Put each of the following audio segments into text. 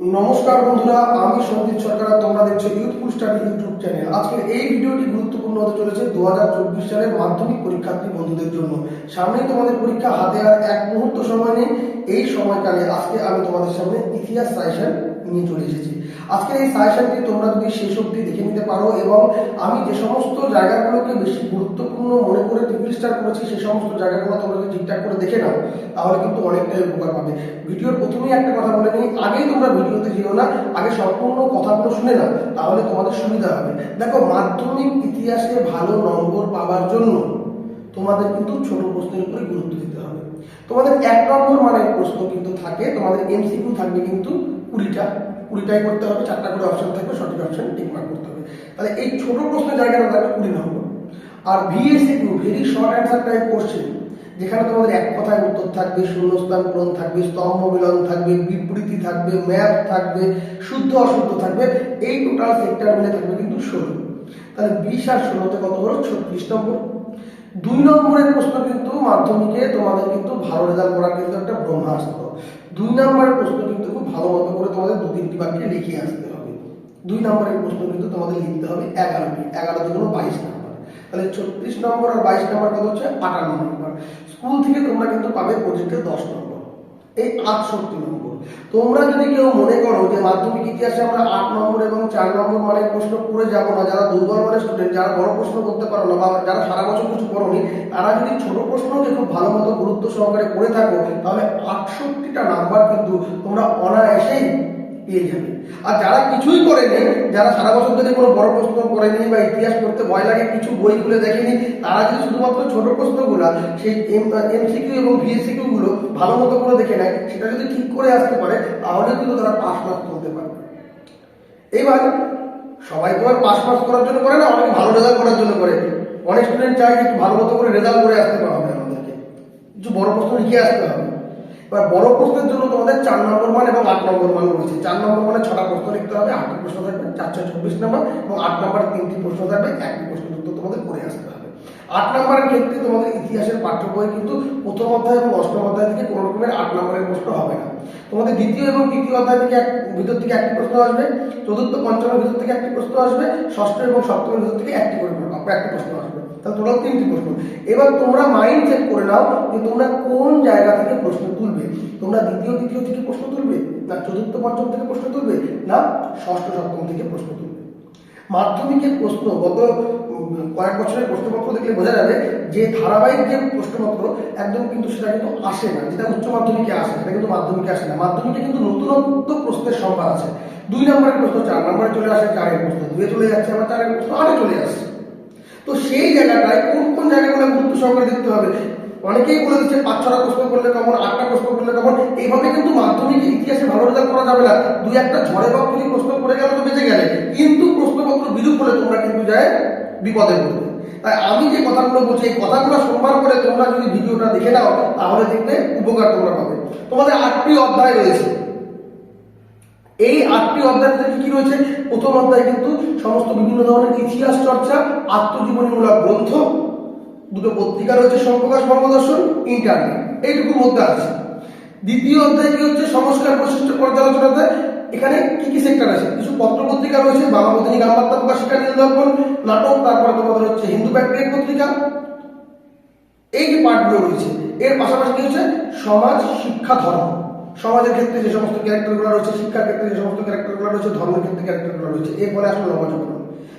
নমস্কার বন্ধুরা, আমি সন্দীপ সরকার, তোমরা দেখছ ইউথফুল স্টাডি ইউটিউব চ্যানেল আজকের এই ভিডিওটি গুরুত্বপূর্ণ হতে চলেছে দু হাজার চব্বিশ সালের মাধ্যমিক পরীক্ষার্থী বন্ধুদের জন্য। সামনেই তোমাদের পরীক্ষা, হাতে আর এক মুহূর্ত সময় নেই। এই সময়কালে আজকে আমি তোমাদের সামনে ইতিহাস সাজেশন নিয়ে চলে এসেছি। আজকে এই সাজেশনটি তোমরা যদি শেষ অবধি দেখে নিতে পারো এবং আমি যে সমস্ত জায়গাগুলোকে বেশি গুরুত্বপূর্ণ মনে করে টিভি স্টার করেছি সেই সমস্ত জায়গাগুলো তোমরা যদি ঠিকঠাক করে দেখে নাও, তাহলে কিন্তু অনেকটাই উপকার পাবে। ভিডিওর প্রথমেই একটা কথা বলে নিই, আগেই তোমরা ভিডিওতে যেও না, আগে সম্পূর্ণ কথাগুলো শুনে নাও, তাহলে তোমাদের সুবিধা হবে। দেখো, মাধ্যমিক ইতিহাসে ভালো নম্বর পাওয়ার জন্য তোমাদের কিন্তু ছোট প্রশ্নের উপরে গুরুত্ব দিতে তোমাদের এক নম্বর মানের প্রশ্ন কিন্তু থাকে, তোমাদের এমসিকিউ থাকবে কিন্তু কুড়িটা। কুড়িটাই করতে হবে, চারটা করে অপশন থাকবে, সঠিক অপশন টিক মার্ক করতে হবে। তাহলে এই ছোট প্রশ্নের জায়গাটা থাকবে কুড়ি নম্বর আর VSAQ very short answer type question যেখানে তোমাদের এক কথায় উত্তর থাকবে, শূন্যস্থান পূরণ থাকবে, স্তম্ভ মিলন থাকবে, বিবৃতি থাকবে, ম্যাপ থাকবে, শুদ্ধ অশুদ্ধ থাকবে, এই টোটাল সেক্টর মিলে থাকবে কিন্তু ষোলো। তাহলে বিশ আর ষোলোতে কত হলো? ছত্রিশ নম্বর। দুই নম্বরের প্রশ্ন কিন্তু মাধ্যমিকে তোমাদের কিন্তু ভালো রেজাল্ট করার কিন্তু একটা ব্রহ্মাস্ত্র দুই নম্বরের প্রশ্ন কিন্তু খুব ভালো মতো করে তোমাদের দু তিনটি বাক্যে লিখে আসতে হবে। দুই নম্বরের প্রশ্ন কিন্তু তোমাদের লিখতে হবে এগারোটি। এগারো দুগুলো বাইশ নম্বর। তাহলে ছত্রিশ নম্বর আর বাইশ নম্বর কত হচ্ছে? আটান্ন নম্বর। স্কুল থেকে তোমরা কিন্তু পাবে প্রজেক্টে দশ নম্বর। এই আটষট্টি নম্বর। তোমরা যদি কেউ মনে করো যে মাধ্যমিক ইতিহাসে আমরা আট নম্বর এবং চার নম্বর মানে প্রশ্ন করে যাব না, যারা দুর্বল মানে স্টুডেন্ট যারা বড় প্রশ্ন করতে পারো না বা যারা সারা বছর কিছু করোনি তারা যদি ছোট প্রশ্নকে খুব ভালো মতো গুরুত্ব সহকারে করে থাকো, তাহলে আটষট্টিটা নাম্বার কিন্তু তোমরা অনায়াসেই পেয়ে যাবে। আর যারা কিছুই করেনি, যারা সারা বছর ধরে কোনো বড় প্রশ্ন করেনি বা ইতিহাস করতে ভয় লাগে, কিছু বই খুলে দেখেনি, তারা যদি শুধুমাত্র ছোট প্রশ্নগুলো, সেই এমসিকিউ এবং ভিএসিকিউ গুলো ভালো মতো করে দেখে নেয়, সেটা যদি ঠিক করে আসতে পারে তাহলে কিন্তু তারা পাস মার্ক করতে পারবে। এবার সবাই তো আর পাস মার্ক করার জন্য করে না, অনেক ভালো রেজাল্ট করার জন্য করে। অনেক স্টুডেন্ট চায় একটু ভালো মতো করে রেজাল্ট করে আসতে পারবে আমাদেরকে। কিছু বড় প্রশ্ন লিখে আসতে হবে। এবার বড় প্রশ্নের জন্য তোমাদের চার নম্বর মান এবং আট নম্বর মান রয়েছে চার নম্বর মানে ছটা প্রশ্ন লিখতে হবে, আটটি প্রশ্ন থাকবে, চার ছয় চব্বিশ নম্বর এবং আট নম্বর তিনটি প্রশ্ন থাকবে একটি প্রশ্ন উত্তর তোমাদের করে আসতে হবে। আট নম্বরের ক্ষেত্রে তোমাদের ইতিহাসের পাঠ্য বই কিন্তু প্রথম অধ্যায় এবং অষ্টম অধ্যায় থেকে কোনো রকমের আট নম্বরের প্রশ্ন হবে না। তোমাদের দ্বিতীয় এবং তৃতীয় অধ্যায় থেকে এক ভিতর থেকে একটি প্রশ্ন আসবে, চতুর্থ পঞ্চমের ভিতর থেকে একটি প্রশ্ন আসবে, ষষ্ঠ এবং সপ্তমের ভিতর থেকে একটি করে একটি প্রশ্ন আসবে। তাহলে টোটাল তিনটি প্রশ্ন। এবার তোমরা মাইন্ড সেট করে নাও যে তোমরা কোন জায়গা থেকে প্রশ্ন তুলবে। তোমরা দ্বিতীয়, তৃতীয় থেকে প্রশ্ন তুলবে, না চতুর্থ পঞ্চম থেকে প্রশ্ন তুলবে, না ষষ্ঠ, সপ্তম থেকে প্রশ্ন তুলবে। মাধ্যমিকের প্রশ্ন, গত কয়েক বছরের প্রশ্নপত্র দেখলে বোঝা যাবে যে ধারাবাহিক যে প্রশ্নপত্র একদম কিন্তু সেটা কিন্তু আসে না। যেটা উচ্চ মাধ্যমিকে আসে, সেটা কিন্তু মাধ্যমিকে আসে না। মাধ্যমিকে কিন্তু নতুনত্ব প্রশ্নের সংখ্যা আছে। দুই নম্বরের প্রশ্ন চার, নম্বরে চলে আসে চারের প্রশ্ন, দুয়ে চলে যাচ্ছে, আবার চারের প্রশ্ন আটে চলে আসছে। তো সেই জায়গাটায় কোন কোন জায়গাগুলো গুরুত্ব সহকারে দেখতে হবে? অনেকেই বলে দিচ্ছে পাঁচ ছটা প্রশ্ন করলে কেমন, আটটা প্রশ্ন করলে কেমন, এইভাবে কিন্তু মাধ্যমিক ইতিহাসে ভালো রেজাল্ট করা যাবে না। দুই একটা ঝড়ে বা যদি প্রশ্ন করে গেলে তো বেঁচে গেলে। কিন্তু প্রশ্নপত্র বিরূপ হলে তোমরা কিন্তু যায় বিপদে পড়বে। তাই আমি যে কথাগুলো বলছি, এই কথাগুলো সোমবার করে তোমরা যদি ভিডিওটা দেখে নাও, তাহলে দেখতে উপকার তোমরা পাবে। তোমাদের আটটি অধ্যায় রয়েছে। এই আটটি অধ্যায় মধ্যে কি রয়েছে? প্রথম অধ্যায় কিন্তু সমস্ত বিভিন্ন ধরনের ইতিহাস চর্চা, আত্মজীবনীমূলক গ্রন্থ, দুটো পত্রিকা রয়েছে সম্প্রকাশ বঙ্গদর্শন, ইন্টারনেট। এইটুকুর মধ্যে আছে। দ্বিতীয় অধ্যায় কি হচ্ছে? সংস্কার বৈশিষ্ট্য পর্যালোচনা অধ্যায় এখানে কি কি সেক্টর আছে? কিছু পত্র পত্রিকা রয়েছে বাংলা বদনী গ্রামবার্তা প্রকাশিকা নীলদর্পণ নাটক, তারপরে তোমাদের হচ্ছে হিন্দু প্যাট্রিয়ট পত্রিকা। এই যে পাঠগুলো রয়েছে, এর পাশাপাশি কি হচ্ছে? সমাজ, শিক্ষা, ধর্ম। সমাজের ক্ষেত্রে যে সমস্ত ক্যারেক্টারগুলো রয়েছে, শিক্ষার ক্ষেত্রে যে সমস্ত ক্যারেক্টারগুলো রয়েছে, ধর্মের ক্ষেত্রে ক্যারেক্টারগুলো রয়েছে এরপরে আসলে নবযুগল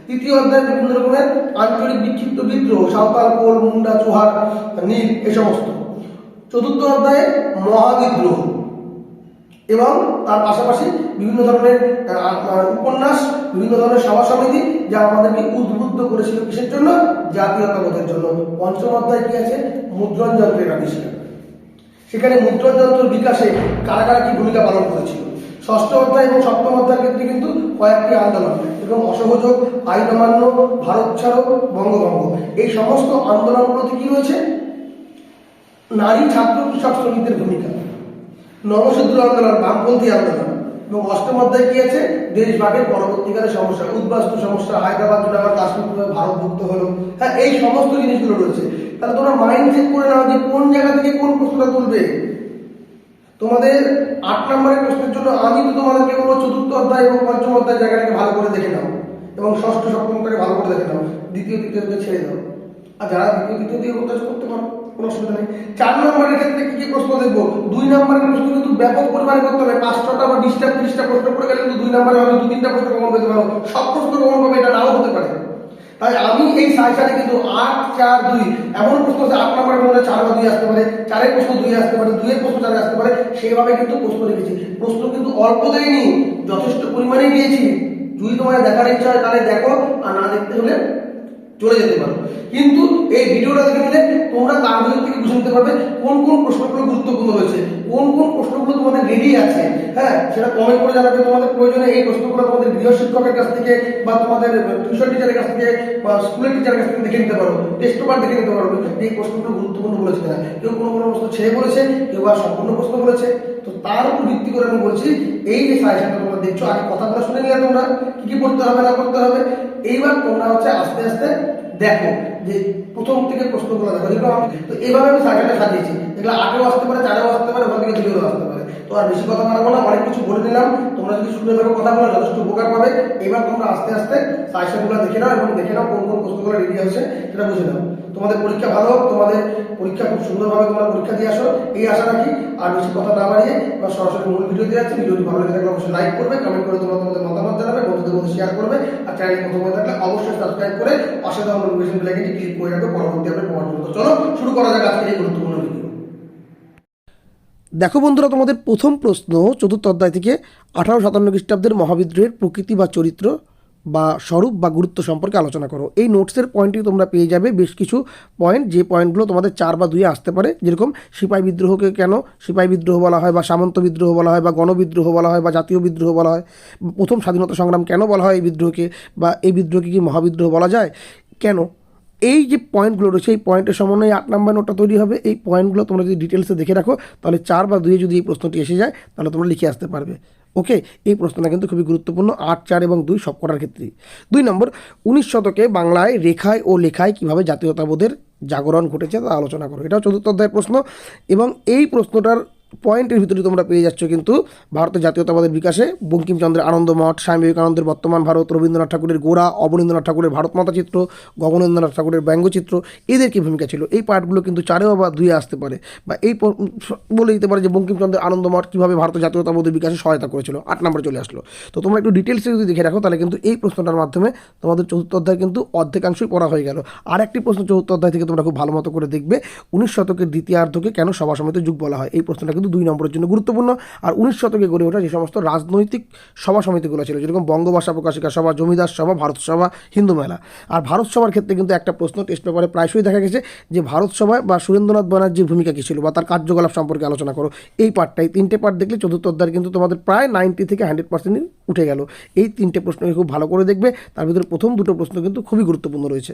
তৃতীয় অধ্যায় বিভিন্ন রকমের আঞ্চলিক বিক্ষিপ্ত বিদ্রোহ, সাঁওতাল, কোল, মুন্ডা, চুহার, নীল, এ সমস্ত। চতুর্থ অধ্যায়ে মহাবিদ্রোহ এবং তার পাশাপাশি বিভিন্ন ধরনের উপন্যাস, বিভিন্ন ধরনের সভা সমিতি যা আমাদেরকে উদ্বুদ্ধ করেছিল কিসের জন্য? জাতীয়তাবোধের জন্য। পঞ্চম অধ্যায় কি আছে? মুদ্রণ যন্ত্রের আবিষ্কার সেখানে মুদ্রণ যন্ত্রের বিকাশে কারা কারা কি ভূমিকা পালন করেছিল? ষষ্ঠ অধ্যায় এবং সপ্তম অধ্যায়ের ক্ষেত্রে কিন্তু কয়েকটি আন্দোলন এবং অসহযোগ আইন অমান্য ভারত ছাড়ো, বঙ্গভঙ্গ। এই সমস্ত আন্দোলনগুলোতে কি রয়েছে? নারী ছাত্র কৃষক শ্রমিকদের ভূমিকা। নবসূত্র আন্দোলন, বামপন্থী আন্দোলন এবং অষ্টম অধ্যায় কি আছে? দেশভাগের পরবর্তীকালে সমস্যা, উদ্বাস্তু সমস্যা, হায়দ্রাবাদ জুড়ে আবার কাশ্মীর, ভারতভুক্ত হলো। হ্যাঁ এই সমস্ত জিনিসগুলো রয়েছে। তাহলে তোমরা মাইন্ড সেট করে নাও যে কোন জায়গা থেকে কোন প্রশ্নটা তুলবে। তোমাদের আট নম্বরের প্রশ্নের জন্য আমি তো তোমাদেরকে বলব চতুর্থ অধ্যায় এবং পঞ্চম অধ্যায় জায়গাটাকে ভালো করে দেখে নাও এবং ষষ্ঠ, সপ্তম সপ্তমটাকে ভালো করে দেখে নাও। দ্বিতীয় তৃতীয়কে ছেড়ে দাও। আর যারা দ্বিতীয়, তৃতীয় দিয়ে করতে করতে পারো, কোনো অসুবিধা নেই। চার নম্বরের ক্ষেত্রে কি কি প্রশ্ন দেখব? দুই নম্বরের প্রশ্ন কিন্তু ব্যাপক পরিমাণে করতে হবে। পাঁচ ছটা বা বিশটা তিরিশটা প্রশ্ন করে গেলে কিন্তু দুই নম্বরে হয়তো দু তিনটা প্রশ্ন কমন পেতে পারো সব প্রশ্ন কমন পাবে, এটা নাও হতে পারে। তাই আমি এই সাইসারে কিন্তু আট, চার, দুই, এমন প্রশ্ন আছে, আট নম্বরের মধ্যে চার বা দুই আসতে পারে, চারের প্রশ্ন দুই আসতে পারে, দুইয়ের প্রশ্ন চারে আসতে পারে সেইভাবে কিন্তু প্রশ্ন রেখেছি প্রশ্ন কিন্তু অল্প দেয়নি, যথেষ্ট পরিমাণে দিয়েছি। যদি তোমার দেখার ইচ্ছা হয়, তাহলে দেখো, আর না দেখতে হলে চলে যেতে পারো। কিন্তু এই ভিডিওটা দেখে তোমরা তার মধ্যে থেকে বুঝে নিতে পারবে কোন কোন প্রশ্নগুলো গুরুত্বপূর্ণ হয়েছে কোন কোন প্রশ্নগুলো তোমাদের রেডি আছে হ্যাঁ? সেটা কমেন্ট করে জানাবে তোমাদের প্রয়োজনে এই প্রশ্নগুলো তোমাদের গৃহ শিক্ষকের কাছ থেকে বা তোমাদের টিউশন টিচারের কাছ থেকে বা স্কুলের টিচারের কাছ থেকে দেখে নিতে পারো টেস্ট পেপার দেখে নিতে পারো। এই প্রশ্নগুলো গুরুত্বপূর্ণ বলেছে কেউ কোনো কোনো প্রশ্ন ছেড়ে বলেছে, কেউ বা সম্পূর্ণ প্রশ্ন বলেছে। তো তার উপর ভিত্তি করে আমি বলছি, এই যে সাজেশনটা তোমরা দেখছ, আগে কথাগুলো শুনে নিলে তোমরা কি কি করতে হবে, না করতে হবে। এইবার তোমরা হচ্ছে আস্তে আস্তে দেখো যে প্রথম থেকে প্রশ্নগুলো দেখো যেগুলো তো এইভাবে আমি সাজেশনটা সাজিয়েছি। এগুলো আগেও আসতে পারে, চারেও আসতে পারে, ওখান থেকে দুইও আসতে পারে। তো আর বেশি কথা বাড়াবো না, অনেক কিছু বলে দিলাম। তোমরা যদি শুনে থাকো কথাগুলো যথেষ্ট উপকার পাবে। এবার তোমরা আস্তে আস্তে সাজেশনগুলো দেখে নাও এবং দেখে নাও কোন কোন প্রশ্নগুলো রেডি হয়েছে, সেটা বুঝে নাও। তোমাদের পরীক্ষা ভালো হোক, তোমাদের পরীক্ষা খুব সুন্দরভাবে তোমরা পরীক্ষা দিয়ে আসো, এই আশা রাখি। আর বেশি কথা না বাড়িয়ে বা সরাসরি মূল ভিডিও দিয়ে যাচ্ছে, ভিডিওটি ভালো লেগে থাকলে অবশ্যই লাইক করবে কমেন্ট করে তোমরা তোমাদের মতামত জানাবে, বন্ধুদের মধ্যে শেয়ার করবে, আর চ্যানেলে প্রথম হয়ে থাকলে অবশ্যই সাবস্ক্রাইব করে পাশে দেওয়া নোটিফিকেশন বেলাইকনটি ক্লিক করে রাখবে, পরবর্তী আপডেট পাওয়ার জন্য। চলো, শুরু করা যাক আজকের এই গুরুত্বপূর্ণ ভিডিও দেখো বন্ধুরা, তোমাদের প্রথম প্রশ্ন চতুর্থ অধ্যায় থেকে আঠারো সাতান্ন খ্রিস্টাব্দের মহাবিদ্রোহের প্রকৃতি বা চরিত্র বা স্বরূপ বা গুরুত্ব সম্পর্কে আলোচনা করো। এই নোটসের পয়েন্টটি তোমরা পেয়ে যাবে বেশ কিছু পয়েন্ট যে পয়েন্টগুলো তোমাদের চার বা দুইয়ে আসতে পারে। যেরকম সিপাহী বিদ্রোহকে কেন সিপাহী বিদ্রোহ বলা হয় বা সামন্ত বিদ্রোহ বলা হয় বা গণবিদ্রোহ বলা হয় বা জাতীয় বিদ্রোহ বলা হয়, প্রথম স্বাধীনতা সংগ্রাম কেন বলা হয় এই বিদ্রোহকে বা এই বিদ্রোহকে কি মহাবিদ্রোহ বলা যায়? কেন? এই যে পয়েন্টগুলো রয়েছে, এই পয়েন্টের সমন্বয়ে আট নাম্বার নোটটা তৈরি হবে। এই পয়েন্টগুলো তোমরা যদি ডিটেলসে দেখে রাখো, তাহলে চার বা দুইয়ে যদি এই প্রশ্নটি এসে যায়, তাহলে তোমরা লিখে আসতে পারবে। ওকে, এই প্রশ্নটা কিন্তু খুবই গুরুত্বপূর্ণ। আট, চার এবং দুই সব করার ক্ষেত্রে। দুই নম্বর, উনিশ শতকে বাংলায় রেখায় ও লেখায় কীভাবে জাতীয়তাবোধের জাগরণ ঘটেছে তা আলোচনা করো। এটাও চতুর্থ অধ্যায়ের প্রশ্ন এবং এই প্রশ্নটার পয়েন্টের ভিতরে তোমরা পেয়ে যাচ্ছ কিন্তু ভারতের জাতীয়তাবাদের বিকাশে। বঙ্কিমচন্দ্রের আনন্দমঠ, স্বামী বিবেকানন্দের বর্তমান ভারত, রবীন্দ্রনাথ ঠাকুরের গোড়া, অবনীন্দ্রনাথ ঠাকুরের ভারতমাতা চিত্র, গগনেন্দ্রনাথ ঠাকুরের ব্যঙ্গচিত্র এদের কি ভূমিকা ছিল? এই পার্টগুলো কিন্তু চারেও বা দুয়ে আসতে পারে। বা এই বলে দিতে পারে যে বঙ্কিমচন্দ্রের আনন্দমঠ কীভাবে ভারতের জাতীয়তাবাদের বিকাশে সহায়তা করেছিল। আট নম্বরে চলে আসলো। তো তোমরা একটু ডিটেলসে যদি দেখে রাখো, তাহলে কিন্তু এই প্রশ্নটার মাধ্যমে তোমাদের চতুর্থ অধ্যায় কিন্তু অর্ধেকাংশই পড়া হয়ে গেল। আর একটি প্রশ্ন চতুর্থ অধ্যায় থেকে তোমরা খুব ভালো মতো করে দেখবে, উনিশ শতকের দ্বিতীয়ার্ধকে কেন সভা সমিতি যুগ বলা হয়? এই প্রশ্নটা কিন্তু দুই নম্বরের জন্য গুরুত্বপূর্ণ। আর উনিশ শতকে গড়ে ওঠা যে সমস্ত রাজনৈতিক সভা সমিতিগুলো ছিল, যেরকম বঙ্গভাষা প্রকাশিকা সভা, জমিদার সভা, ভারত সভা, হিন্দু মেলা। আর ভারত সভার ক্ষেত্রে কিন্তু একটা প্রশ্ন টেস্ট পেপারে প্রায়শই দেখা গেছে যে ভারত সভায় বা সুরেন্দ্রনাথ ব্যানার্জির ভূমিকা কী ছিল বা তার কার্যকলাপ সম্পর্কে আলোচনা করো। এই পার্টটাই তিনটে পার্ট দেখলে চতুর্থ অধ্যায় কিন্তু তোমাদের প্রায় নাইনটি থেকে হান্ড্রেড পার্সেন্ট উঠে গেল। এই তিনটে প্রশ্নকে খুব ভালো করে দেখবে, তার ভিতরে প্রথম দুটো প্রশ্ন কিন্তু খুবই গুরুত্বপূর্ণ রয়েছে।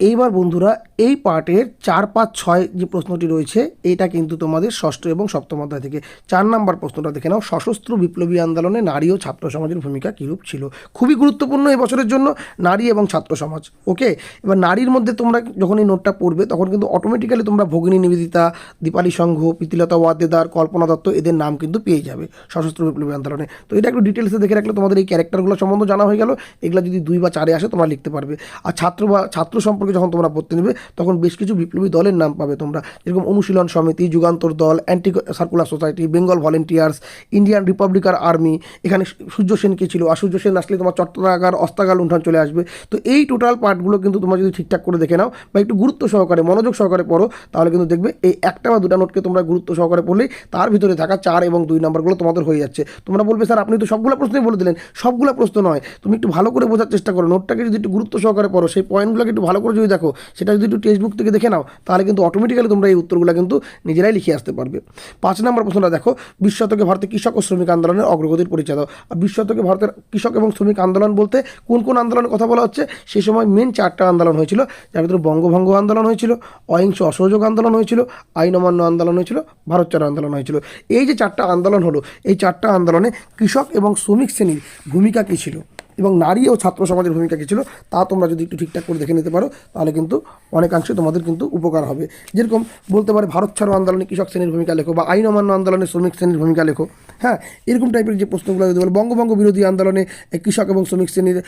এইবার বন্ধুরা, এই পার্টের চার, পাঁচ, ছয় যে প্রশ্নটি রয়েছে, এটা কিন্তু তোমাদের ষষ্ঠ এবং সপ্তম অধ্যায় থেকে। চার নাম্বার প্রশ্নটা দেখে নাও। সশস্ত্র বিপ্লবী আন্দোলনে নারী ও ছাত্র সমাজের ভূমিকা কীরূপ ছিল? খুবই গুরুত্বপূর্ণ এই বছরের জন্য নারী এবং ছাত্র সমাজ ওকে এবার নারীর মধ্যে তোমরা যখন এই নোটটা পড়বে, তখন কিন্তু অটোমেটিক্যালি তোমরা ভগিনী নিবেদিতা, দীপালি সংঘ, প্রীতিলতা ওয়াদ্দেদার কল্পনা দত্ত এদের নাম কিন্তু পেয়ে যাবে সশস্ত্র বিপ্লবী আন্দোলনে। তো এটা একটু ডিটেলসে দেখে রাখলে তোমাদের এই ক্যারেক্টারগুলো সম্বন্ধে জানা হয়ে গেল। এগুলো যদি দুই বা চারে আসে তোমরা লিখতে পারবে। আর ছাত্র বা, ছাত্র সম্পর্কে যখন তোমরা পড়তে নেবে, তখন বেশ কিছু বিপ্লবী দলের নাম পাবে তোমরা। যেরকম অনুশীলন সমিতি, যুগান্তর দল anti circular society Bengal volunteers Indian republican army এখানে সূর্য সেন কে ছিল। আর সূর্য সেন আসলে তোমার চট্টগ্রাগার অস্তাগার লুণ্ঠন চলে আসবে। তো এই টোটাল পার্টগুলো কিন্তু তোমরা যদি ঠিকঠাক করে দেখে নাও বা একটু গুরুত্ব সহকারে, মনোযোগ সহকারে পড়ো, তাহলে কিন্তু দেখবে এই একটা বা দুটা নোটকে তোমরা গুরুত্ব সহকারে পড়লেই তার ভিতরে থাকা চার এবং দুই নম্বরগুলো তোমাদের হয়ে যাচ্ছে। তোমরা বলবে, স্যার, আপনি তো সবগুলো প্রশ্নই বলে দিলেন। সবগুলো প্রশ্ন নয়। তুমি একটু ভালো করে বোঝার চেষ্টা করো। নোটটাকে যদি একটু গুরুত্ব সহকারে পড়ো, সেই পয়েন্টগুলোকে একটু ভালো করে যদি দেখো, সেটা যদি একটু টেক্সট বুক থেকে দেখে নাও, তাহলে কিন্তু অটোমেটিক্যালি তোমরা এই উত্তরগুলো কিন্তু নিজেরাই লিখে আসতে পারবে। পাঁচ নম্বর প্রশ্নটা দেখো বিশ শতকে ভারতের কৃষক ও শ্রমিক আন্দোলনের অগ্রগতির পরিচয় দাও আর বিশ শতকে ভারতের কৃষক এবং শ্রমিক আন্দোলন বলতে কোন কোন আন্দোলনের কথা বলা হচ্ছে? সেই সময় মেন চারটা আন্দোলন হয়েছিল, যার ভিতরে বঙ্গভঙ্গ আন্দোলন হয়েছিল, অহিংস অসহযোগ আন্দোলন হয়েছিল, আইন অমান্য আন্দোলন হয়েছিল, ভারত ছাড়ো আন্দোলন হয়েছিল। এই যে চারটা আন্দোলন হলো, এই চারটা আন্দোলনে কৃষক এবং শ্রমিক শ্রেণির ভূমিকা কী ছিল? এবং নারী ও ছাত্র সমাজের ভূমিকা কী ছিল, তা তোমরা যদি একটু ঠিকঠাক করে দেখে নিতে পারো, তাহলে কিন্তু অনেকাংশে তোমাদের কিন্তু উপকার হবে। যেরকম বলতে পারে, ভারত ছাড়ো আন্দোলনে কৃষক শ্রেণির ভূমিকা লেখো বা আইন অমান্য আন্দোলনে শ্রমিক শ্রেণির ভূমিকা লেখো। হ্যাঁ এরকম টাইপের যে প্রশ্নগুলো যদি বলো বঙ্গভঙ্গ বিরোধী আন্দোলনে কৃষক এবং শ্রমিক শ্রেণির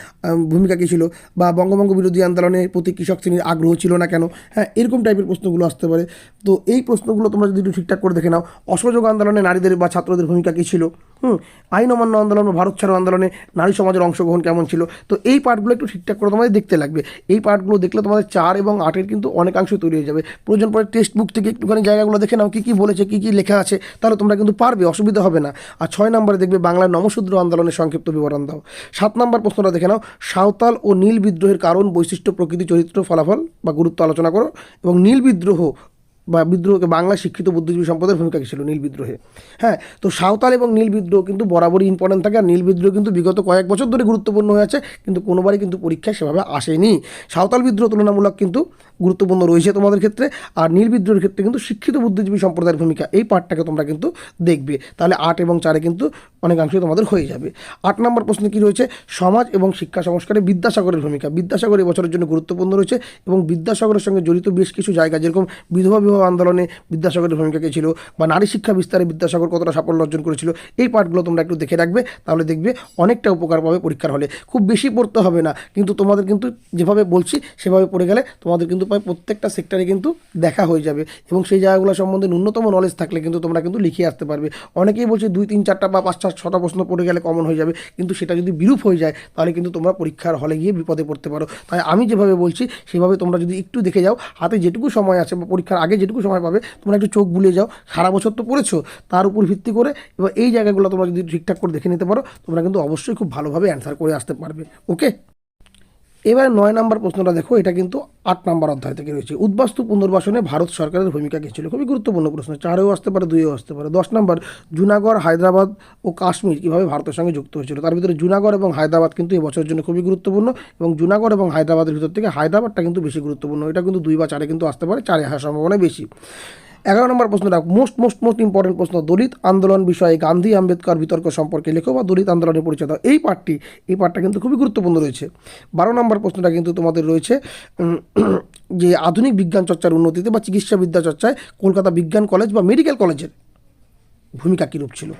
ভূমিকা কী ছিল বা বঙ্গভঙ্গ বিরোধী আন্দোলনের প্রতি কৃষক শ্রেণির আগ্রহ ছিল না কেন? হ্যাঁ এরকম টাইপের প্রশ্নগুলো আসতে পারে। তো এই প্রশ্নগুলো তোমরা যদি একটু ঠিকঠাক করে দেখে নাও, অসহযোগ আন্দোলনে নারীদের বা ছাত্রদের ভূমিকা কী ছিল? হুম, আইন অমান্য আন্দোলন বা ভারত ছাড়ো আন্দোলনে নারী সমাজের অংশগ্রহণ কেমন ছিল? তো এই পার্টগুলো একটু ঠিকঠাক করে তোমাদের দেখতে লাগবে। এই পার্টগুলো দেখলে তোমাদের চার এবং আটের কিন্তু অনেকাংশ তৈরি হয়ে যাবে। প্রয়োজন পরে টেক্সট বুক থেকে একটুখানি জায়গাগুলো দেখে নাও, কী কী বলেছে, কী কী লেখা আছে, তাহলে তোমরা কিন্তু পারবে, অসুবিধা হবে না। আর ছয় নম্বরে দেখবে বাংলার নমশূদ্র আন্দোলনের সংক্ষিপ্ত বিবরণ দাও। সাত নম্বর প্রশ্নটা দেখে নাও, সাঁওতাল ও নীল বিদ্রোহের কারণ, বৈশিষ্ট্য, প্রকৃতি, চরিত্র, ফলাফল বা গুরুত্ব আলোচনা করো এবং নীল বিদ্রোহ বা বিদ্রোহকে বাংলা শিক্ষিত বুদ্ধিজীবী সম্প্রদায়ের ভূমিকা ছিল? নীল বিদ্রোহে। হ্যাঁ তো সাঁওতাল এবং নীল বিদ্রোহ কিন্তু বরাবরই ইম্পর্টেন্ট থাকে। আর নীল বিদ্রোহ কিন্তু বিগত কয়েক বছর ধরে গুরুত্বপূর্ণ হয়ে আছে, কিন্তু কোনোবারই কিন্তু পরীক্ষায় সেভাবে আসেনি। সাঁওতাল বিদ্রোহ তুলনামূলক কিন্তু গুরুত্বপূর্ণ রয়েছে তোমাদের ক্ষেত্রে। আর নীল বিদ্রোহের ক্ষেত্রে কিন্তু শিক্ষিত বুদ্ধিজীবী সম্প্রদায়ের ভূমিকা, এই পার্টটাকে তোমরা কিন্তু দেখবে। তাহলে আট এবং চারে কিন্তু অনেকাংশ তোমাদের হয়ে যাবে। আট নম্বর প্রশ্ন কী রয়েছে? সমাজ এবং শিক্ষা সংস্কারে বিদ্যাসাগরের ভূমিকা। বিদ্যাসাগর এবছরের জন্য গুরুত্বপূর্ণ রয়েছে এবং বিদ্যাসাগরের সঙ্গে জড়িত বেশ কিছু জায়গা, যেরকম বিধবা বিবাহ আন্দোলনে বিদ্যাসাগরের ভূমিকা কী ছিল বা নারী শিক্ষা বিস্তারে বিদ্যাসাগর কতটা সাফল্য অর্জন করেছিল, এই পার্টগুলো তোমরা একটু দেখে রাখবে। তাহলে দেখবে অনেকটা উপকার পাবে পরীক্ষার হলে। খুব বেশি পড়তে হবে না, কিন্তু তোমাদের কিন্তু যেভাবে বলছি সেভাবে পড়ে গেলে তোমাদের কিন্তু প্রায় প্রত্যেকটা সেক্টরে কিন্তু দেখা হয়ে যাবে। এবং সেই জায়গাগুলো সম্বন্ধে ন্যূনতম নলেজ থাকলে কিন্তু তোমরা কিন্তু লিখে আসতে পারবে। অনেকেই বলছে দুই, তিন, চারটা বা পাঁচ চার ছটা প্রশ্ন পড়ে গেলে কমন হয়ে যাবে। কিন্তু সেটা যদি বিরূপ হয়ে যায়, তাহলে কিন্তু তোমরা পরীক্ষার হলে গিয়ে বিপদে পড়তে পারো। তাই আমি যেভাবে বলছি, সেভাবে তোমরা যদি একটু দেখে যাও, হাতে যেটুকু সময় আছে বা পরীক্ষার আগে যেটুকু সময় পাবে, তোমরা একটু চোখ বুলিয়ে যাও। সারা বছর তো পড়েছো, তার উপর ভিত্তি করে এবার এই জায়গাগুলো তোমরা যদি ঠিকঠাক করে দেখে নিতে পারো, তোমরা কিন্তু অবশ্যই খুব ভালোভাবে অ্যান্সার করে আসতে পারবে। ওকে এবার নয় নম্বর প্রশ্নটা দেখো, এটা কিন্তু আট নম্বর অধ্যায় থেকে রয়েছে। উদ্বাস্তু পুনর্বাসনে ভারত সরকারের ভূমিকা কী ছিল? খুবই গুরুত্বপূর্ণ প্রশ্ন। চারেও আসতে পারে, দুইও আসতে পারে। দশ নম্বর, জুনাগড়, হায়দ্রাবাদ ও কাশ্মীর কীভাবে ভারতের সঙ্গে যুক্ত হয়েছিল? তার ভিতরে জুনাগড় এবং হায়দ্রাবাদ কিন্তু এবছরের জন্য খুবই গুরুত্বপূর্ণ এবং জুনাগড় এবং হায়দ্রাবাদের ভিতর থেকে হায়দ্রাবাদটা কিন্তু বেশি গুরুত্বপূর্ণ। এটা কিন্তু দুই বা চারে কিন্তু আসতে পারে, চারে আসার সম্ভাবনা বেশি। এগারো নম্বর প্রশ্ন রাখ মোস্ট মোস্ট মোস্ট ইম্পর্টেন্ট প্রশ্ন, দলিত আন্দোলন বিষয়ে গান্ধী আম্বেদকর বিতর্ক সম্পর্কে লেখো বা দলিত আন্দোলনের পরিচয় এই পার্টটি এই পার্টটা কিন্তু খুবই গুরুত্বপূর্ণ রয়েছে। বারো নম্বর প্রশ্নটা কিন্তু তোমাদের রয়েছে যে আধুনিক বিজ্ঞান চর্চার উন্নতিতে বা চিকিৎসাবিদ্যা চর্চায় কলকাতা বিজ্ঞান কলেজ বা মেডিকেল কলেজের ভূমিকা কীরূপ ছিল?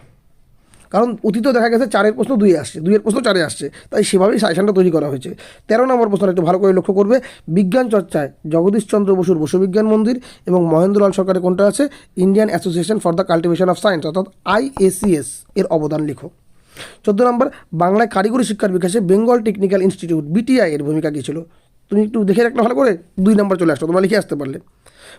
কারণ অতীতেও দেখা গেছে চারের প্রশ্ন দুই আসছে, দুইয়ের প্রশ্ন চারে আসছে। তাই সেভাবেই সাজেশনটা তৈরি করা হয়েছে। তেরো নম্বর প্রশ্নটা একটু ভালো করে লক্ষ্য করবে। বিজ্ঞান চর্চায় জগদীশচন্দ্র বসুর বসু বিজ্ঞান মন্দির এবং মহেন্দ্রলাল সরকারের কোনটা আছে? Indian association for the cultivation of science অর্থাৎ আইএসিএস এর অবদান লিখো। চোদ্দ নম্বর, বাংলায় কারিগরি শিক্ষার বিকাশে বেঙ্গল টেকনিক্যাল ইনস্টিটিউট বিটিআই এর ভূমিকা কী ছিল? তুমি একটু দেখে রাখলে ভালো করে? দুই নম্বর চলে আসলো, তোমরা লিখে আসতে পারলে।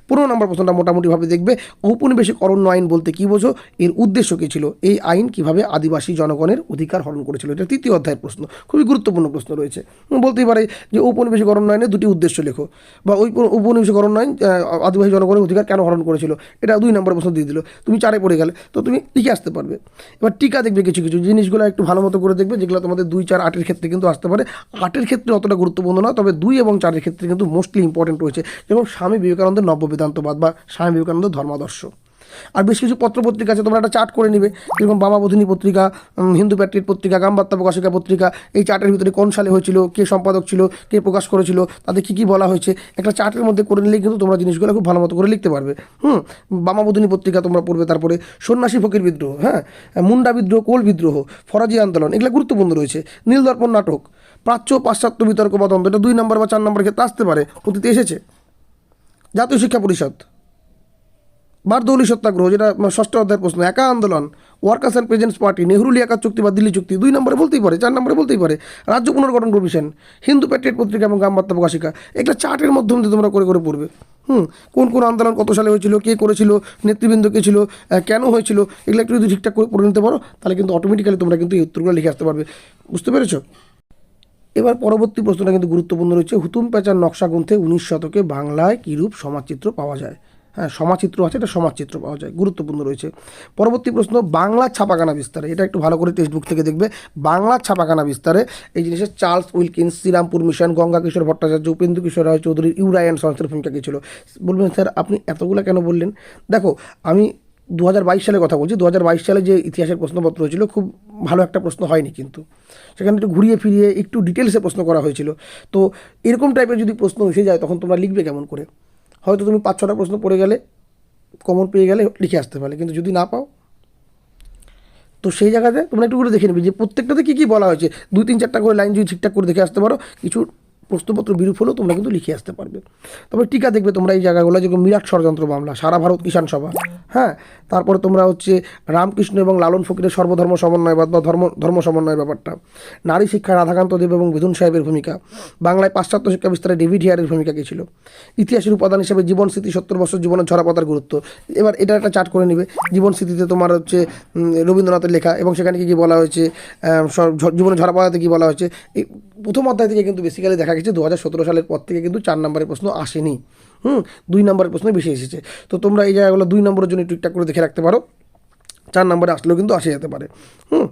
পনেরো নম্বর প্রশ্নটা মোটামুটিভাবে দেখবে। ঔপনিবেশিক অরণ্য আইন বলতে কী বোঝো? এর উদ্দেশ্য কী ছিল? এই আইন কীভাবে আদিবাসী জনগণের অধিকার হরণ করেছিল? এটা তৃতীয় অধ্যায়ের প্রশ্ন। খুবই গুরুত্বপূর্ণ প্রশ্ন রয়েছে। বলতেই পারে যে ঔপনিবেশিক অরণ্য আইনের দুটি উদ্দেশ্য লেখো। বা ওই ঔপনিবেশিক অরণ্য আইন আদিবাসী জনগণের অধিকার কেন হরণ করেছিল? এটা দুই নম্বর প্রশ্ন দিয়ে দিল। তুমি চারে পড়ে গেলে, তো তুমি লিখে আসতে পারবে। এবার টিকা দেখবে কিছু কিছু জিনিসগুলো একটু ভালো মতো করে দেখবে, যেগুলো তোমাদের দুই, চার, আটের ক্ষেত্রে কিন্তু আসতে পারে। আটের ক্ষেত্রে অতটা গুরুত্বপূর্ণ না, তবে দুই এবং চারের ক্ষেত্রে কিন্তু মোস্টলি ইম্পর্টেন্ট রয়েছে। যেমন স্বামী বিবেকানন্দের নব্যবেদান্তবাদ বা স্বামী বিবেকানন্দ ধর্মাদর্শ। আর বেশ কিছু পত্রপত্রিকা আছে, তোমরা একটা চার্ট করে নিবে। যেরকম বামাবোধিনী পত্রিকা হিন্দু প্যাট্রিট পত্রিকা গামবার্তা প্রকাশিকা পত্রিকা, এই চার্টের ভিতরে কোন সালে হয়েছিল, কে সম্পাদক ছিল, কে প্রকাশ করেছিল তাদের কী কী বলা হয়েছে, একটা চার্টের মধ্যে করে নিলে কিন্তু তোমরা জিনিসগুলো খুব ভালো মতো করে লিখতে পারবে। হুম বামাবোধিনী পত্রিকা তোমরা পড়বে, তারপরে সন্ন্যাসী ফকির বিদ্রোহ হ্যাঁ মুন্ডা বিদ্রোহ, কোল বিদ্রোহ, ফরাজি আন্দোলন, এগুলো গুরুত্বপূর্ণ রয়েছে। নীলদর্পণ নাটক, প্রাচ্য পাশ্চাত্য বিতর্ক বা দ্বন্দ্ব, এটা দুই নম্বর বা চার নম্বর ক্ষেত্রে আসতে পারে, অতীতে এসেছে। জাতীয় শিক্ষা পরিষদ। বারদৌলি সত্যাগ্রহ, যেটা ষষ্ঠ অধ্যায়ের প্রশ্ন। একা আন্দোলন workers and peasants party Nehru একা চুক্তি বা দিল্লি চুক্তি, দুই নম্বরে বলতেই পারে, চার নম্বরে বলতেই পারে, রাজ্য পুনর্গঠন কমিশন, হিন্দু প্যাট্রিয়েট পত্রিকা এবং গ্রামবার্তা প্রকাশিকা, এগুলো চার্টের মাধ্যম দিয়ে তোমরা করে করে পড়বে। হুম, কোন কোন আন্দোলন কত সালে হয়েছিল, কে করেছিল, নেতৃবৃন্দ কে ছিল কেন হয়েছিল, এগুলো একটু যদি ঠিকঠাক করে পড়ে নিতে পারো, তাহলে কিন্তু অটোমেটিক্যালি তোমরা কিন্তু এই উত্তরগুলো লিখে আসতে পারবে। বুঝতে পেরেছ? এবার পরবর্তী প্রশ্নটা কিন্তু গুরুত্বপূর্ণ রয়েছে। হুতুম প্যাচার নকশা গ্রন্থে উনিশ শতকে বাংলায় কীরূপ সমাজচিত্র পাওয়া যায়? হ্যাঁ সমাজচিত্র আছে, এটা সমাজচিত্র পাওয়া যায়, গুরুত্বপূর্ণ রয়েছে। পরবর্তী প্রশ্ন, বাংলা ছাপাখানা বিস্তারে, এটা একটু ভালো করে টেক্সট বুক থেকে দেখবে। বাংলা ছাপাখানা বিস্তারে, এই জিনিসের Charles Wilkins, Serampore mission Ganga Kishore Bhattacharya Upendra Kishore Ray Chaudhuri, ইউরায়ন সংস্থার ভূমিকা কী ছিল? বলবেন, স্যার, আপনি এতগুলো কেন বললেন? দেখো, আমি দু হাজার বাইশ সালের কথা বলছি, দু হাজার বাইশ সালে যে ইতিহাসের প্রশ্নপত্র হয়েছিল, খুব ভালো একটা প্রশ্ন হয়নি কিন্তু। সেখানে একটু ঘুরিয়ে ফিরিয়ে একটু ডিটেলসে প্রশ্ন করা হয়েছিল। তো এরকম টাইপের যদি প্রশ্ন এসে যায়, তখন তোমরা লিখবে কেমন করে? হয়তো তুমি পাঁচ ছটা প্রশ্ন পড়ে গেলে কমন পেয়ে গেলে লিখে আসতে পারলে, কিন্তু যদি না পাও, তো সেই জায়গাতে তোমরা একটু করে দেখে নেবে যে প্রত্যেকটাতে কী কী বলা হয়েছে। দুই তিন চারটা করে লাইন যদি ঠিকঠাক করে দেখে আসতে পারো, কিছু প্রশ্নপত্র বিরূপ হলেও তোমরা কিন্তু লিখে আসতে পারবে। তবে টিকা দেখবে তোমরা এই জায়গাগুলো, যেরকম বিরাট ষড়যন্ত্র মামলা, সারা ভারত কিষাণ সভা হ্যাঁ? তারপরে তোমরা হচ্ছে রামকৃষ্ণ এবং লালন ফকিরের সর্বধর্ম সমন্বয়বাদ বা ধর্ম ধর্ম সমন্বয় ব্যাপারটা। নারী শিক্ষা রাধাকান্ত দেব এবং বিধুন সাহেবের ভূমিকা। বাংলায় পাশ্চাত্য শিক্ষা বিস্তারে ডেভিড হিয়ারের ভূমিকা কী ছিল? ইতিহাসের উপাদান হিসেবে জীবন স্মৃতি সত্তর বছর জীবনের ঝরাপাতার গুরুত্ব। এবার এটা একটা চার্ট করে নেবে। জীবন স্মৃতিতে তোমার হচ্ছে রবীন্দ্রনাথের লেখা এবং সেখানে কী কী বলা হয়েছে জীবনের ঝরাপাতাতে কী বলা হয়েছে। প্রথম অধ্যায় থেকে কিন্তু বেসিক্যালি দেখা গেছে দু হাজার সতেরো সালের পর থেকে কিন্তু চার নম্বরের প্রশ্ন আসেনি। হুম, দুই নম্বরের প্রশ্ন বেশি এসেছে। তো তোমরা এই জায়গাগুলো দুই নম্বরের জন্য টুকটাক করে দেখে রাখতে পারো। চার নম্বরে আসলেও কিন্তু আসে যেতে পারে। হুম,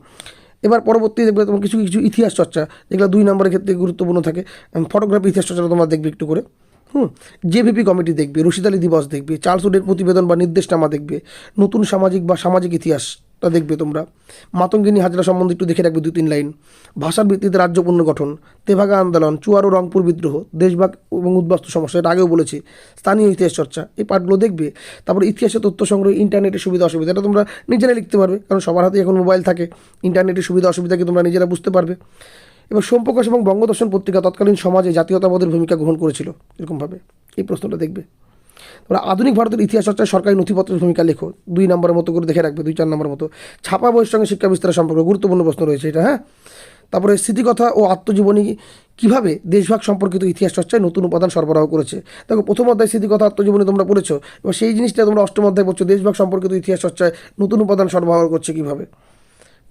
এবার পরবর্তী দেখবে তোমার কিছু কিছু ইতিহাস চর্চা, যেগুলো দুই নম্বরের ক্ষেত্রে গুরুত্বপূর্ণ থাকে। ফটোগ্রাফি ইতিহাস চর্চাটা তোমরা দেখবে একটু করে। হুম জেভিপি কমিটি দেখবে রশিদালি দিবস দেখবে, চার্লস উডের প্রতিবেদন বা নির্দেশনামা দেখবে, নতুন সামাজিক বা সামাজিক ইতিহাসটা দেখবে তোমরা। মাতঙ্গিনী হাজরা সম্বন্ধে একটু দেখে রাখবে দুই তিন লাইন। ভাষার ভিত্তিতে রাজ্য পুনর্গঠন তেভাগা আন্দোলন, চুয়ার ও রংপুর বিদ্রোহ, দেশভাগ এবং উদ্বাস্তু সমস্যা, এটা আগেও বলেছি। স্থানীয় ইতিহাস চর্চা, এই পাঠগুলো দেখবে। তারপরে ইতিহাসের তথ্য সংগ্রহ, ইন্টারনেটের সুবিধা অসুবিধা, এটা তোমরা নিজেরাই লিখতে পারবে, কারণ সবার হাতে এখন মোবাইল থাকে। ইন্টারনেটের সুবিধা অসুবিধাকে তোমরা নিজেরা বুঝতে পারবে। এবার সোমপ্রকাশ এবং বঙ্গদর্শন পত্রিকা তৎকালীন সমাজে জাতীয়তাবাদের ভূমিকা গ্রহণ করেছিল, এরকমভাবে। এই প্রশ্নটা দেখবে। তোমরা আধুনিক ভারতের ইতিহাস চর্চায় সরকারি নথিপত্রের ভূমিকা লেখো। দুই নম্বরের মতো করে দেখে রাখবে, দুই চার নম্বরের মতো। ছাপা বইয়ের সঙ্গে শিক্ষা বিস্তারের সম্পর্কে, গুরুত্বপূর্ণ প্রশ্ন রয়েছে এটা হ্যাঁ? তারপরে স্মৃতিকথা ও আত্মজীবনী কীভাবে দেশভাগ সম্পর্কিত ইতিহাস চর্চায় নতুন উপাদান সরবরাহ করেছে? দেখো, প্রথম অধ্যায় স্মৃতিকথা আত্মজীবনী তোমরা পড়েছো। এবার সেই জিনিসটা তোমরা অষ্টম অধ্যায় পড়ছো, দেশভাগ সম্পর্কিত ইতিহাস চর্চায় নতুন উপাদান সরবরাহ করছে কীভাবে?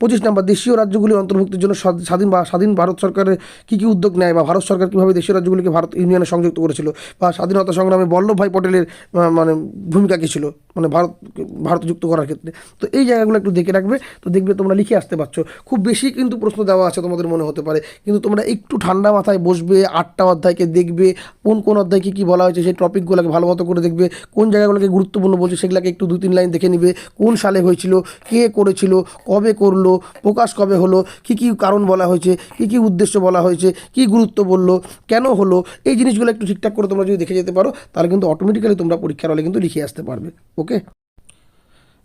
পঁচিশ নম্বর, দেশীয় রাজ্যগুলির অন্তর্ভুক্তির জন্য স্বাধ- স্বাধীন বা স্বাধীন ভারত সরকারের কী কী উদ্যোগ নেয় বা ভারত সরকার কীভাবে দেশীয় রাজ্যগুলিকে ভারত ইউনিয়নে সংযুক্ত করেছিল বা স্বাধীনতা সংগ্রামে বল্লভভাই পটেলের মানে ভূমিকা কী ছিল? মানে ভারত ভারত যুক্ত করার ক্ষেত্রে। তো এই জায়গাগুলো একটু দেখে রাখবে। তো দেখবে তোমরা লিখে আসতে পারছ। খুব বেশি কিন্তু প্রশ্ন দেওয়া আছে তোমাদের মনে হতে পারে। কিন্তু তোমরা একটু ঠান্ডা মাথায় বসবে, আটটা অধ্যায়কে দেখবে, কোন কোন অধ্যায় কী কী বলা হয়েছে, সেই টপিকগুলোকে ভালো মতো করে দেখবে, কোন জায়গাগুলোকে গুরুত্বপূর্ণ বলছে, সেগুলোকে একটু দু তিন লাইন দেখে নিবে, কোন সালে হয়েছিল, কে করেছিল, কবে করল প্রকাশ কবে হলো, কি কি কারণ বলা হয়েছে, কি কি উদ্দেশ্য বলা হয়েছে, কি গুরুত্ব বলল, কেন হলো, এই জিনিসগুলো একটু ঠিকঠাক করে তোমরা যদি দেখে যেতে পারো, তাহলে কিন্তু অটোমেটিক্যালি তোমরা পরীক্ষার হলে কিন্তু লিখে আসতে পারবে ওকে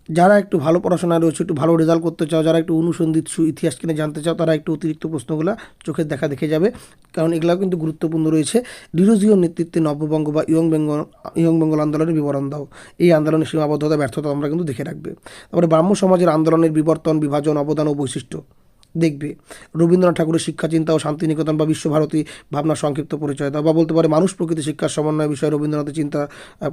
যারা একটু ভালো পড়াশোনা রয়েছে, একটু ভালো রেজাল্ট করতে চাও, যারা একটু অনুসন্ধিত সু ইতিহাস কিনে জানতে চাও, তারা একটু অতিরিক্ত প্রশ্নগুলো চোখের দেখা দেখে যাবে। কারণ এগুলাও কিন্তু গুরুত্বপূর্ণ রয়েছে। ডিরোজীয় নেতৃত্বে নববঙ্গ বা ইয়ং বেঙ্গল ইয়ং বেঙ্গল আন্দোলনের বিবরণ দাও। এই আন্দোলনের সীমাবদ্ধতা, ব্যর্থতা আমরা কিন্তু দেখে রাখবে। তারপরে ব্রাহ্ম সমাজের আন্দোলনের বিবর্তন, বিভাজন, অবদান ও বৈশিষ্ট্য। দেখবে। রবীন্দ্রনাথ ঠাকুরের শিক্ষা, চিন্তা ও শান্তিনিকেতন বা বিশ্বভারতী ভাবনার সংক্ষিপ্ত পরিচয় দাও বা বলতে পারে, মানুষ প্রকৃতি শিক্ষার সমন্বয় বিষয়ে রবীন্দ্রনাথের চিন্তা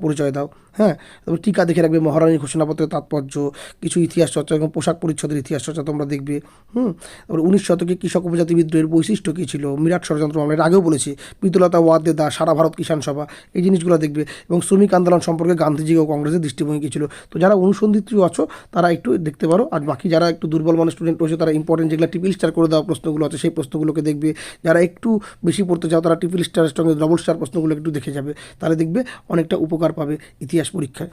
পরিচয় দাও। হ্যাঁ? তারপর টিকা দেখে রাখবে মহারানীর ঘোষণাপত্রের তাৎপর্য, কিছু ইতিহাস চর্চা এবং পোশাক পরিচ্ছদের ইতিহাস চর্চা তোমরা দেখবে। হুম? তারপর উনিশ শতকে কৃষক উপজাতি বিদ্রোহের বৈশিষ্ট্য কী ছিল? বিরাট ষড়যন্ত্র আমরা আগেও বলেছি প্রীতলতা ওয়াদ্দেদা সারা ভারত কিষাণ সভা, এই জিনিসগুলো দেখবে। এবং শ্রমিক আন্দোলন সম্পর্কে গান্ধীজি ও কংগ্রেসের দৃষ্টিভঙ্গি কী ছিল? তো যারা অনুসন্ধিত আছো, তারা একটু দেখতে পারো। আর বাকি যারা একটু দুর্বল মানের স্টুডেন্ট রয়েছে, তারা ইম্পর্টেন্ট যেগুলো টিপিল স্টার করে দেওয়া প্রশ্নগুলো আছে, সেই প্রশ্নগুলোকে দেখবে। যারা একটু বেশি পড়তে চাও, তারা ট্রিপল স্টারের সঙ্গে ডবল স্টার প্রশ্নগুলো একটু দেখে যাবে। তাহলে দেখবে অনেকটা উপকার পাবে ইতিহাস পরীক্ষায়।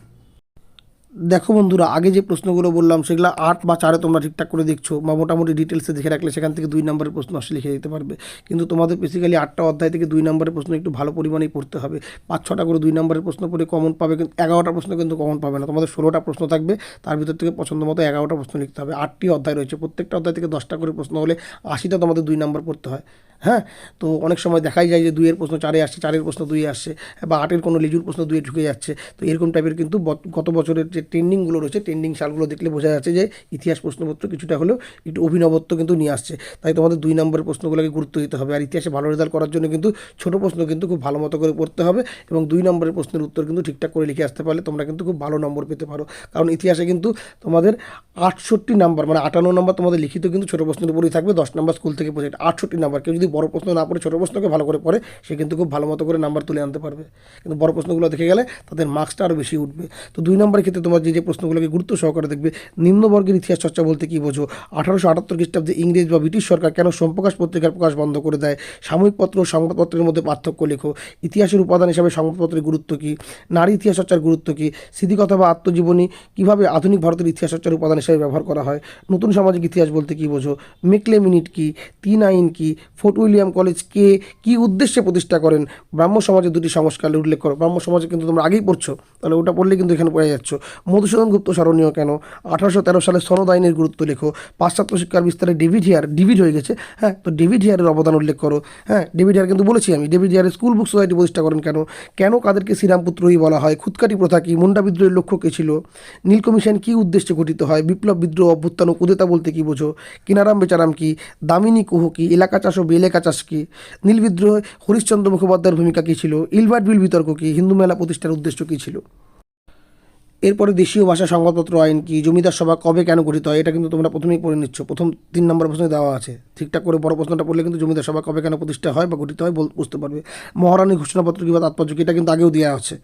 দেখো বন্ধুরা, আগে যে প্রশ্নগুলো বললাম, সেগুলো আট বা চারে তোমরা ঠিকঠাক করে দেখছ বা মোটামুটি ডিটেলসে দেখে রাখলে সেখান থেকে দুই নম্বরের প্রশ্ন আসলে লিখে দিতে পারবে। কিন্তু তোমাদের বেসিক্যালি আটটা অধ্যায় থেকে দুই নম্বরের প্রশ্ন একটু ভালো পরিমাণেই পড়তে হবে। পাঁচ, ছটা করে দুই নম্বরের প্রশ্ন পড়ে কমন পাবে কিন্তু, এগারোটা প্রশ্ন কিন্তু কমন পাবে না। তোমাদের ষোলোটা প্রশ্ন থাকবে, তার ভিতর থেকে পছন্দ মতো এগারোটা প্রশ্ন লিখতে হবে। আটটি অধ্যায় রয়েছে, প্রত্যেকটা অধ্যায় থেকে দশটা করে প্রশ্ন হলে আশিটা তোমাদের দুই নম্বর পড়তে হয়। হ্যাঁ? তো অনেক সময় দেখাই যায় যে দুইয়ের প্রশ্ন চারে আসছে, চারের প্রশ্ন দুইয়ে আসছে, বা আটের কোনো লিজুর প্রশ্ন দুইয়ে ঢুকে যাচ্ছে। তো এরকম টাইপের কিন্তু গত বছরের যে ট্রেন্ডিংগুলো রয়েছে, ট্রেন্ডিং সালগুলো দেখলে বোঝা যাচ্ছে যে ইতিহাস প্রশ্নপত্র কিছুটা হলেও একটু অভিনবত্ব কিন্তু নিয়ে আসছে। তাই তোমাদের দুই নম্বরের প্রশ্নগুলোকে গুরুত্ব দিতে হবে। আর ইতিহাসে ভালো রেজাল্ট করার জন্য কিন্তু ছোটো প্রশ্ন কিন্তু খুব ভালো মতো করে পড়তে হবে এবং দুই নম্বরের প্রশ্নের উত্তর কিন্তু ঠিকঠাক করে লিখে আসতে পারলে তোমরা কিন্তু খুব ভালো নম্বর পেতে পারো। কারণ ইতিহাসে কিন্তু তোমাদের আটষট্টি নাম্বার মানে আটান্ন নম্বর তোমাদের লিখিত কিন্তু ছোটো প্রশ্নের উপরেই থাকবে। দশ নম্বর স্কুল থেকে প্রজেক্ট আটষট্টি নাম্বার কেউ যদি বড় প্রশ্ন না পড়ে, ছোটো প্রশ্নকে ভালো করে পড়ে, সে কিন্তু খুব ভালো মতো করে নাম্বার তুলে আনতে পারবে। কিন্তু বড় প্রশ্নগুলো দেখে গেলে তাদের মার্কসটা আরও বেশি উঠবে। তো দুই নম্বরের ক্ষেত্রে তোমার বা যে যে প্রশ্নগুলোকে গুরুত্ব সহকারে দেখবে। নিম্নবর্গের ইতিহাস চর্চা বলতে কী বোঝো? আঠারোশো আটাত্তর খ্রিস্টাব্দে ইংরেজ বা ব্রিটিশ সরকার কেন সম্প্রকাশ পত্রিকার প্রকাশ বন্ধ করে দেয়? সাময়িক পত্র ও সংবাদপত্রের মধ্যে পার্থক্য লেখো। ইতিহাসের উপাদান হিসাবে সংবাদপত্রের গুরুত্ব কী? নারী ইতিহাস চর্চার গুরুত্ব কী? স্মৃতিকথা বা আত্মজীবনী? কীভাবে আধুনিক ভারতের ইতিহাস চর্চার উপাদান হিসাবে ব্যবহার করা হয়? নতুন সামাজিক ইতিহাস বলতে কী বোঝো? মেকলে মিনিট কী? তিন আইন কী? ফোর্ট উইলিয়াম কলেজ কে কী উদ্দেশ্যে প্রতিষ্ঠা করেন? ব্রাহ্ম সমাজের দুটি সংস্কারের উল্লেখ করো। ব্রাহ্ম সমাজে কিন্তু তোমরা আগেই পড়ছো। তাহলে ওটা পড়লে কিন্তু এখানে পড়ে যাচ্ছ। মধুসূদন গুপ্ত স্মরণীয় কেন? আঠারোশো তেরো সালে সনদ আইনের গুরুত্ব লেখো। পাশ্চাত্য শিক্ষার বিস্তারে ডেভিড হিয়ার, ডিভিড হয়ে গেছে। হ্যাঁ তো ডেভিড হিয়ারের অবদান উল্লেখ করো। হ্যাঁ ডেভিড হিয়ার কিন্তু বলেছি আমি, ডেভিড হিয়ারের স্কুল বুক সোসাইটি প্রতিষ্ঠা করেন কেন? কেন কাদেরকে শ্রীরামপুত্রই বলা হয়? খুদকাটি প্রথা কি? মুন্ডা বিদ্রোহের লক্ষ্য কে ছিল? নীল কমিশন কী উদ্দেশ্যে গঠিত হয়? বিপ্লব বিদ্রোহ অভ্যুত্থান ও কুদেতা বলতে কী বোঝো? কিনারাম বেচারাম কি? দামিনী কুহ কি? এলাকা চাষ ও বেলেকা চাষ কি? নীল বিদ্রোহে হরিশ্চন্দ্র মুখোপাধ্যায়ের ভূমিকা কী ছিল? ইলবার্ট বিল বিতর্ক কি? হিন্দু মেলা প্রতিষ্ঠার উদ্দেশ্য কী ছিল? এরপরে দেশীয় ভাষা সংবাদপত্র আইন কি, জমিদার সভা কবে কেন গঠিত হয়, এটা কিন্তু তোমরা প্রথমেই পড়ে নিচ্ছ। প্রথম তিন নম্বর প্রশ্নে দেওয়া আছে। ঠিকঠাক করে বড় প্রশ্নটা পড়লে কিন্তু জমিদার সভা কবে কেন প্রতিষ্ঠা হয় বা গঠিত হয় বুঝতে পারবে। মহারানী ঘোষণাপত্র কিংবা তাৎপর্য কি, এটা কিন্তু আগেও দেওয়া আছে।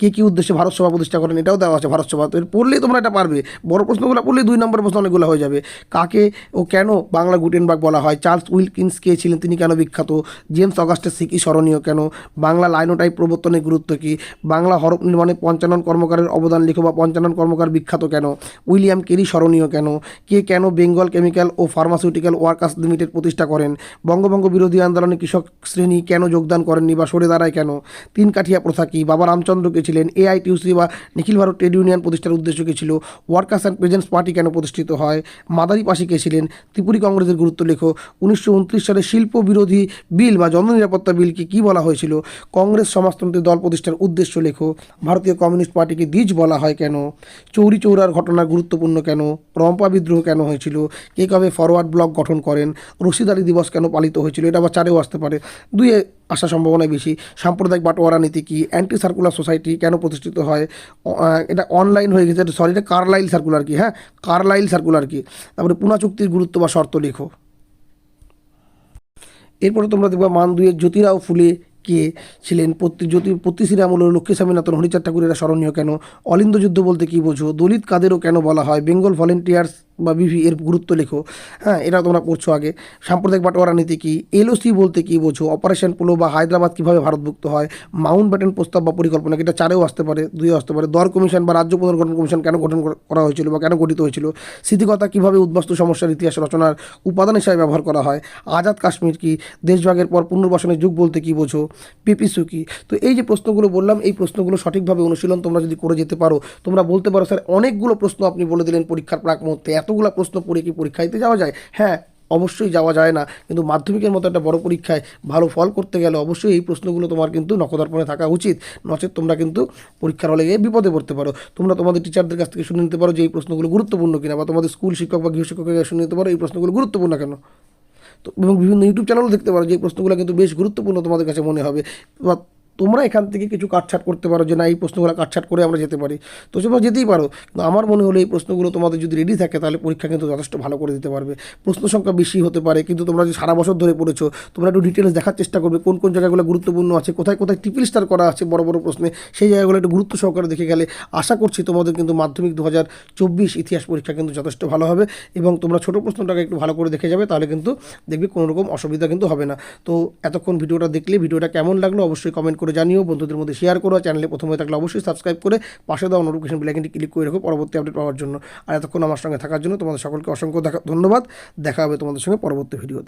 কে কী উদ্দেশ্যে ভারত সভা প্রতিষ্ঠা করেন, এটাও দেওয়া আছে ভারত সভা। তো পড়লেই তোমরা এটা পারবে। বড় প্রশ্নগুলো পড়লেই দুই নম্বর প্রশ্ন অনেকগুলো হয়ে যাবে। কাকে ও কেন বাংলা গুটেনবার্গ বলা হয়? চার্লস উইলকিন্স কে ছিলেন, তিনি কেন বিখ্যাত? জেমস অগাস্টের সিকি স্মরণীয় কেন? বাংলা লাইনোটাইপ প্রবর্তনের গুরুত্ব কী? বাংলা হরফ নির্মাণে পঞ্চানন কর্মকারের অবদান লেখো বা পঞ্চানন কর্মকার বিখ্যাত কেন? উইলিয়াম কেরি স্মরণীয় কেন? কে কেন বেঙ্গল কেমিক্যাল ও ফার্মাসিউটিক্যাল ওয়ার্কার্স লিমিটেড প্রতিষ্ঠা করেন? বঙ্গভঙ্গ বিরোধী আন্দোলনে কৃষক শ্রেণি কেন যোগদান করেননি বা সরে দাঁড়ায় কেন? তিন কাঠিয়া প্রথা কী? বাবা রামচন্দ্র কে ছিলেন? এআইটিউসি বা নিখিল ভারত ট্রেড ইউনিয়ন প্রতিষ্ঠার উদ্দেশ্য কী ছিল? ওয়ার্কার্স অ্যান্ড প্রেজেন্টস পার্টি কেন প্রতিষ্ঠিত হয়? মাদারি পাশি কে ছিলেন? ত্রিপুরী কংগ্রেসের গুরুত্ব লেখো। উনিশশো উনত্রিশ সালে শিল্প বিরোধী বিল বা জননিরাপত্তা বিলকে কী বলা হয়েছিল? কংগ্রেস সমাজতন্ত্রী দল প্রতিষ্ঠার উদ্দেশ্য লেখো। ভারতীয় কমিউনিস্ট পার্টিকে দ্বিজ বলা হয় কেন? চৌরি চৌরার ঘটনা গুরুত্বপূর্ণ কেন? রম্পা বিদ্রোহ কেন হয়েছিল? কে কবে ফরওয়ার্ড ব্লক গঠন করেন? রশিদারি দিবস কেন পালিত হয়েছিল? এটা আবার চারেও আসতে পারে। দুইয়ে আসার সম্ভাবনা বেশি। সাম্প্রদায়িক বাটোয়ারা নীতি কী? অ্যান্টি সার্কুলার সোসাইটি কেন প্রতিষ্ঠিত হয়? এটা অনলাইন হয়ে গেছে। সরি এটা কার্লাইল সার্কুলার কি? হ্যাঁ কার্লাইল সার্কুলার কি? তারপরে পুনা চুক্তির গুরুত্ব বা শর্ত লেখো। এরপরে তোমরা দেখবা মান দুয়ের জ্যোতিরাও ফুলে। কে ছিলেন? প্রতি জ্যোতি পত্তিশ্রী আমল লক্ষ্মী স্বামীনাথন, হরিচাঁদ ঠাকুরেরা স্মরণীয় কেন? অলিন্দ যুদ্ধ বলতে কী বোঝো? দলিত কাদেরও কেন বলা হয়? বেঙ্গল ভলেন্টিয়ার্স বা বিভি এর গুরুত্ব লেখো। হ্যাঁ এটা তোমরা পড়ছো আগে। সাম্প্রদায়িক বাটোয়ারা নীতি কী? এলওসি বলতে কী বোঝো? অপারেশন পোলো বা হায়দ্রাবাদ কীভাবে ভারতভুক্ত হয়? মাউন্ট ব্যাটেন প্রস্তাব বা পরিকল্পনা এটা চারেও আসতে পারে, দুইও আসতে পারে। দর কমিশন বা রাজ্য পুনর্গঠন কমিশন কেন গঠন করা- হয়েছিল বা কেন গঠিত হয়েছিল? স্মৃতিকথা কীভাবে উদ্বাস্তু সমস্যার ইতিহাস রচনার উপাদান হিসাবে ব্যবহার করা হয়? আজাদ কাশ্মীর কি? দেশভাগের পর পুনর্বাসনের যুগ বলতে কী বোঝো? পিপিসু কি? তো এই যে প্রশ্নগুলো বললাম, এই প্রশ্নগুলো সঠিকভাবে অনুশীলন তোমরা যদি করে যেতে পারো, তোমরা বলতে পারো, স্যার, অনেকগুলো প্রশ্ন আপনি বলে দিলেন পরীক্ষার প্রাক মুহূর্তে। এতগুলো প্রশ্ন পড়ে কি পরীক্ষা দিতে যাওয়া যায়? হ্যাঁ অবশ্যই যাওয়া যায় না। কিন্তু মাধ্যমিকের মতো একটা বড় পরীক্ষায় ভালো ফল করতে গেলে অবশ্যই এই প্রশ্নগুলো তোমার কিন্তু নখদর্পণে থাকা উচিত। নচেত তোমরা কিন্তু পরীক্ষার হলে গিয়ে বিপদে পড়তে পারো। তোমরা তোমাদের টিচারদের কাছ থেকে শুনে নিতে পারো যে এই প্রশ্নগুলো গুরুত্বপূর্ণ কিনা বা তোমাদের স্কুল শিক্ষক বা গৃহশিক্ষকের কাছে শুনে নিতে পারো এই প্রশ্নগুলো গুরুত্বপূর্ণ কেন? তো এবং বিভিন্ন ইউটিউব চ্যানেলও দেখতে পারো যে এই প্রশ্নগুলো কিন্তু বেশ গুরুত্বপূর্ণ তোমাদের কাছে মনে হবে। বা তোমরা এখান থেকে কিছু কাটছাট করতে পারো যে না, এই প্রশ্নগুলো কাটছাট করে আমরা যেতে পারি। তো তোমরা যেতেই পারো। কিন্তু আমার মনে হলো এই প্রশ্নগুলো তোমাদের যদি রেডি থাকে, তাহলে পরীক্ষা কিন্তু যথেষ্ট ভালো করে দিতে পারবে। প্রশ্ন সংখ্যা বেশি হতে পারে, কিন্তু তোমরা যে সারা বছর ধরে পড়েছো, তোমরা একটু ডিটেলস দেখার চেষ্টা করবে, কোন কোন জায়গাগুলো গুরুত্বপূর্ণ আছে, কোথায় কোথায় টিপিল স্টার করা আছে বড় বড় প্রশ্নে, সেই জায়গাগুলো একটু গুরুত্ব সহকারে দেখে গেলে আশা করছি তোমাদের কিন্তু মাধ্যমিক দু হাজার চব্বিশ ইতিহাস পরীক্ষা কিন্তু যথেষ্ট ভালো হবে এবং তোমরা ছোটো প্রশ্নটাকে একটু ভালো করে দেখে যাবে, তাহলে কিন্তু দেখবে কোনো রকম অসুবিধা কিন্তু হবে না। তো এতক্ষণ ভিডিওটা দেখলে, ভিডিওটা কেমন লাগল অবশ্যই কমেন্ট করে জানিও, বন্ধুদের মধ্যে শেয়ার করো চ্যানেলে প্রথমে থাকলে অবশ্যই সাবস্ক্রাইব করে পাশে দেওয়া নোটিফিকেশন বেলাইকনটি ক্লিক করে রাখো পরবর্তী আপডেট পাওয়ার জন্য। আর এতক্ষণ আমার সঙ্গে থাকার জন্য তোমাদের সকলকে অসংখ্য ধন্যবাদ। দেখা হবে তোমাদের সঙ্গে পরবর্তী ভিডিওতে